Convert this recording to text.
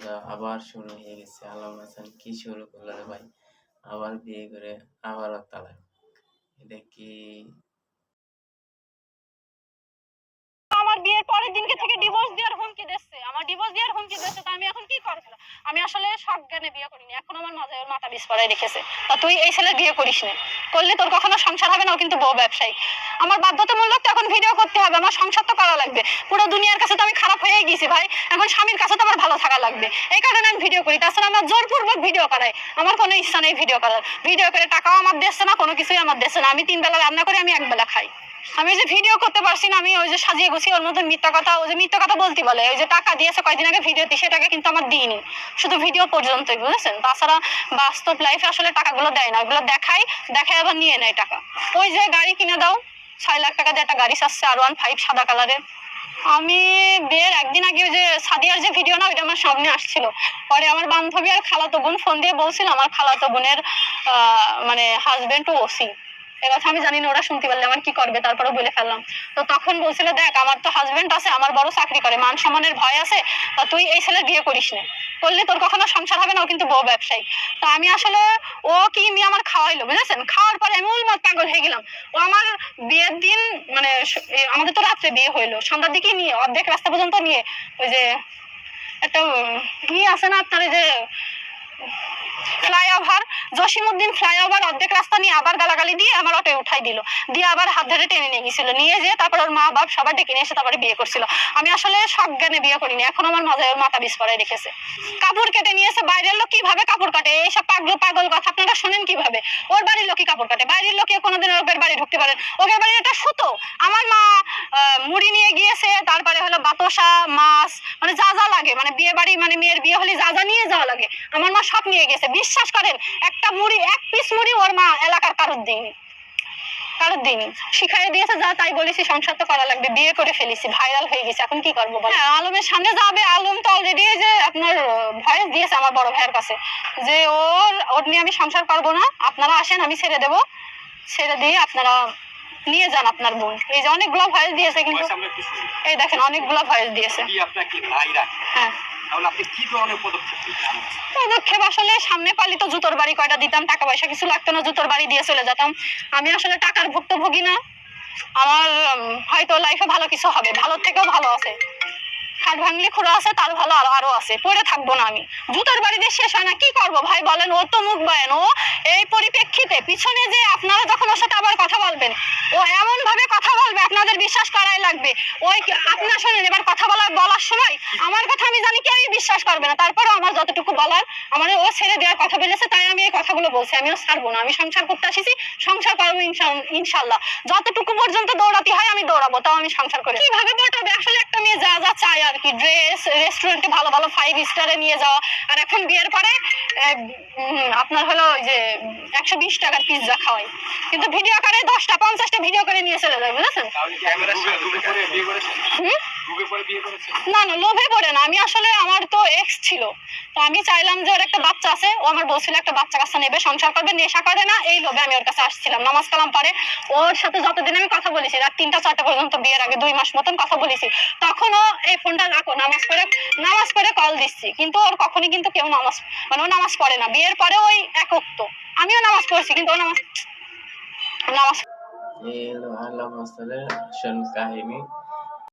বন্ধুরা আবার শুরু হয়ে গেছে। আলম হাসান কি শুরু করল রে ভাই? আবার বিয়ে করে আবার তালাক। এটা কি? আমার বিয়ের পরের দিনকে থেকে ডিভোর্স দেওয়ার হুমকি দিচ্ছে। আমার ডিভোর্স দেওয়ার হুমকি দিচ্ছে তো আমি এখন কি করব আমি আসলে সব জ্ঞানে বিয়ে করিনি। এখন আমার মাথায় ওর মাথা বিষ রেখেছে। তা তুই এই ছেলের বিয়ে করিস না। করলে তোর কখনো সংসার হবে না, ও কিন্তু বউ ব্যবসায়ী। আমার বাধ্যতামূলক তো এখন ভিডিও করতে হবে, আমার সংসার তো করা লাগবে। পুরো দুনিয়ার কাছে তো আমি খারাপ হয়ে গেছি ভাই। এখন স্বামীর কাছে তো আমার ভালো থাকা লাগবে। এই কারণে আমি ভিডিও করি। তাছাড়া আমার জোরপূর্বক ভিডিও করাই। আমার কোনো ইচ্ছা নেই ভিডিও করার। ভিডিও করে টাকাও আমার দিচ্ছে না, কোনো কিছুই আমার দিচ্ছে না। আমি তিন বেলা রান্না করি, আমি এক বেলা খাই। আমি যে ভিডিও করতে পারছি না, আমি ওই যে সাজিয়ে গুছিয়ে ওর মধ্যে মিথ্যা কথা, ওই যে মিথ্যা কথা বলতে বলে, ওই যে টাকা দিয়েছে কয়দিন আগে ভিডিও ভিডিওতে সেটাকে কিন্তু আমার দিইনি। শুধু ভিডিও পর্যন্তই, বুঝেছেন? তাছাড়া বাস্তব লাইফে আসলে টাকাগুলো দেয় না ওগুলো দেখাই, দেখায় আবার নিয়ে নেয় টাকা। ওই যে গাড়ি কিনে দাও, ছয় লাখ টাকা দিয়ে একটা গাড়ি চাচ্ছে আর ওয়ান ফাইভ সাদা কালারের আমি বিয়ের একদিন আগে ওই যে সাদিয়ার যে ভিডিও না, ওইটা আমার সামনে আসছিল। পরে আমার বান্ধবী আর খালাতো বোন ফোন দিয়ে বলছিল, আমার খালাতো বোনের মানে হাজবেন্ড ও ওসি। কথা আমি জানি না, ওরা শুনতে পারলে আমার কি করবে তারপরে বলে ফেললাম। তো তখন বলছিল, দেখ, আমার তো হাজবেন্ড আছে, আমার বড় চাকরি করে, মান সম্মানের ভয় আছে, তা তুই এই ছেলে বিয়ে করিস না। করলে তোর কখনো সংসার হবে না, ও কিন্তু বউ ব্যবসায়ী। তো আমি আসলে, ও কি নিয়ে আমার খাওয়াইলো, বুঝেছেন? খাওয়ার পরে আমি উন্মাদ পাগল হয়ে গেলাম। ও আমার বিয়ের দিন মানে আমাদের তো রাত্রে বিয়ে হইল, সন্ধ্যার দিকে নিয়ে, অর্ধেক রাস্তা পর্যন্ত নিয়ে, ওই যে একটা ই আছে না, আপনার যে ফ্লাইওভার জসিমউদ্দিন ফ্লাইওভার অর্ধেক রাস্তা নিয়ে আবার গালাগালি দিয়ে আমার অটোয় উঠাই দিল। দিয়ে আবার হাত ধরে টেনে নিয়ে গেছিল। নিয়ে যেয়ে তারপর ওর মা বাপ সবার ডেকে নিয়ে এসে তারপরে বিয়ে করছিল। আমি আসলে সব জ্ঞানে বিয়ে করিনি, এখন আমার মাথায় ওর মাথা পড়ায় রেখেছে। কাপড় কেটে নিয়েছে বাইরের লোক কীভাবে কাপড় কাটে? এইসব পাগল পাগল কথা আপনারা শোনেন কীভাবে? ওর বাড়ির লোকই কাপড় কাটে। বাইরের লোকে কোনোদিন ওর বাড়ি ঢুকতে পারেন ওদের বাড়ির একটা সুতো। আমার মা মুড়ি নিয়ে গিয়েছে, তারপরে হলো বাতসা, মাছ মানে যা যা লাগে। মানে বিয়ে বাড়ি মানে মেয়ের বিয়ে হলে যা যা নিয়ে যাওয়া লাগে। আমার মা সব নিয়ে গেছে। বিশ্বাস করেন একটা মুড়ি এক পিস মুড়ি ওর মা এলাকার কারোর দিইনি কারোর দিয়েছে যা তাই বলেছি সংসার তো করা লাগবে। বিয়ে করে ফেলেছি ভাইরাল হয়ে গেছে। এখন কি করব বলো? হ্যাঁ, আলমের সামনে যাবে। আলম তো অলরেডি যে আপনার ভয়েস দিয়েছে আমার বড় ভাইয়ের কাছে যে ওর ওর নিয়ে আমি সংসার করব না। আপনারা আসেন আমি ছেড়ে দেবো। ছেড়ে দিয়ে আপনারা নিয়ে যান আপনার বোন। এই যে অনেকগুলো ভয়েস দিয়েছে কিন্তু। এই দেখেন অনেকগুলো ভয়েস দিয়েছে। হ্যাঁ। পদক্ষেপ আসলে সামনে পালি তো জুতোর বাড়ি কয়টা দিতাম টাকা পয়সা কিছু লাগতো না জুতোর বাড়ি দিয়ে চলে যেতাম। আমি আসলে টাকার ভুক্তভোগী না। আমার হয়তো লাইফে ভালো কিছু হবে ভালো থেকেও ভালো আছে। হাট ভাঙলি খুঁড়ো আছে তার ভালো আরও আরও আছে। পড়ে থাকব না আমি। জুতোর বাড়ি দিয়ে শেষ হয় না, কি করব ভাই বলেন? ও তো মুখ বয়েন, ও এই পরিপ্রেক্ষিতে পিছনে যে আপনারা যখন ওর সাথে আবার কথা বলবেন, ও এমন ভাবে কথা বলবে, আপনাদের বিশ্বাস করাই লাগবে। ওই আপনার শোনেন, এবার কথা বলার বলার সময় আমার কথা আমি জানি কেউই বিশ্বাস করবে না। তারপরেও আমার যতটুকু বলার আমার ও ছেড়ে দেওয়ার কথা বলেছে, তাই আমি এই কথাগুলো বলছি। আমিও ছাড়বো না, আমি সংসার করতে আসিছি, সংসার করব ইনশাল্লাহ। যতটুকু পর্যন্ত দৌড়াতে হয়, আমি দৌড়াবো, তাও আমি সংসার করি কীভাবে পটাবে আসলে একটা মেয়ে যা যা চায় আর কি ড্রেস রেস্টুরেন্টে ভালো ভালো ফাইভ স্টারে নিয়ে যাওয়া। আর এখন বিয়ের পরে আপনার হলো ওই যে একশো বিশ টাকার পিৎজা খাওয়াই। কিন্তু ভিডিও করে দশটা পঞ্চাশটা ভিডিও করে নিয়ে চলে যায় বুঝেছেন? না না লোভে পড়ে না। আমি আসলে আমার তো এক্স ছিল। তো আমি চাইলাম যে ওর একটা বাচ্চা আছে, ও আমার বলছিল একটা বাচ্চা কাচ্চা নেবে, সংসার করবে, নেশা করে না, এই লোভে আমি ওর কাছে আসছিলাম। নামাজ কালাম পরে ওর সাথে যতদিন আমি কথা বলেছি, রাত তিনটা চারটা পর্যন্ত বিয়ের আগে দুই মাস মতন কথা বলেছি তখন ও এই ফোনটা রাখো, নামাজ পড়ে নামাজ পড়ে কল দিচ্ছি। কিন্তু ওর কখনই কিন্তু কেউ নামাজ মানে ও নামাজ পড়ে না। বিয়ের পরে ওই একক্ত আমিও নামাজ পড়ছি, কিন্তু ও নামাজ নামাজ এই হলো হাসানের কাহিনী।